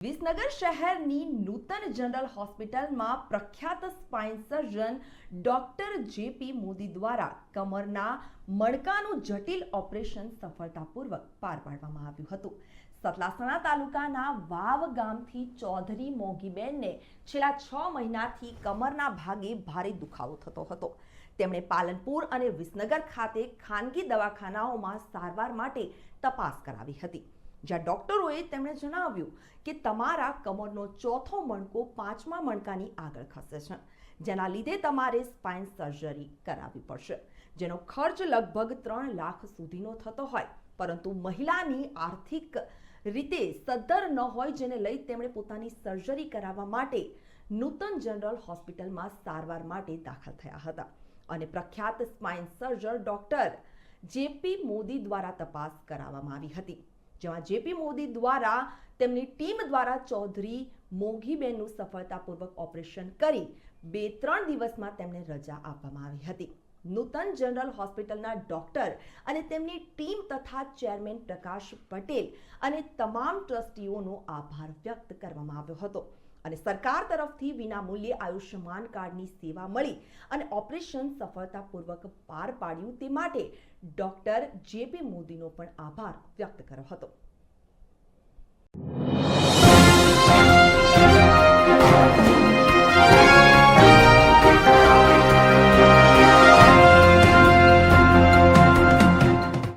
વિસનગર શહેરની નૂતન જનરલ હોસ્પિટલમાં પ્રખ્યાત spine surgeon doctor JP Modi દ્વારા કમરના મણકાનું જટિલ ઓપરેશન સફળતાપૂર્વક પાર પાડવામાં આવ્યું હતું. સતલાસણા તાલુકાના વાવ ગામથી ચૌધરી મોગીબેનને છેલ્લા છ મહિનાથી કમરના ભાગે ભારે દુખાવો થતો હતો. તેમણે પાલનપુર અને વિસનગર ખાતે ખાનગી દવાખાનાઓમાં સારવાર માટે તપાસ કરાવી હતી. જ્યાં ડોક્ટરોએ તેમણે જણાવ્યું કે તમારા કમરનો ચોથો મણકો પાંચમા મણકાની આગળ ખસે છે, જેના લીધે તમારે સ્પાઇન સર્જરી કરાવવી પડશે. જેનો ખર્ચ લગભગ ત્રણ લાખ સુધીનો થતો હોય, પરંતુ મહિલાની આર્થિક રીતે સદ્ધર ન હોય જેને લઈ તેમણે પોતાની સર્જરી કરાવવા માટે નૂતન જનરલ હોસ્પિટલમાં સારવાર માટે દાખલ થયા હતા. અને પ્રખ્યાત spine surgeon doctor JP Modi દ્વારા તપાસ કરાવવામાં આવી હતી. જેમાં જેપી મોદી દ્વારા તેમની ટીમ દ્વારા ચૌધરી મોઘીબેનનું સફળતાપૂર્વક ઓપરેશન કરી બે ત્રણ દિવસમાં તેમને રજા આપવામાં આવી હતી. નૂતન જનરલ હોસ્પિટલના ડોક્ટર અને તેમની ટીમ તથા ચેરમેન પ્રકાશ પટેલ અને તમામ ટ્રસ્ટીઓનો આભાર વ્યક્ત કરવામાં આવ્યો હતો. અને સરકાર તરફથી વિનામૂલ્યે આયુષ્યમાન કાર્ડની સેવા મળી અને ઓપરેશન સફળતાપૂર્વક પાર પાડ્યું તે માટે ડોક્ટર જેપી મોદીનો પણ આભાર વ્યક્ત કર્યો હતો.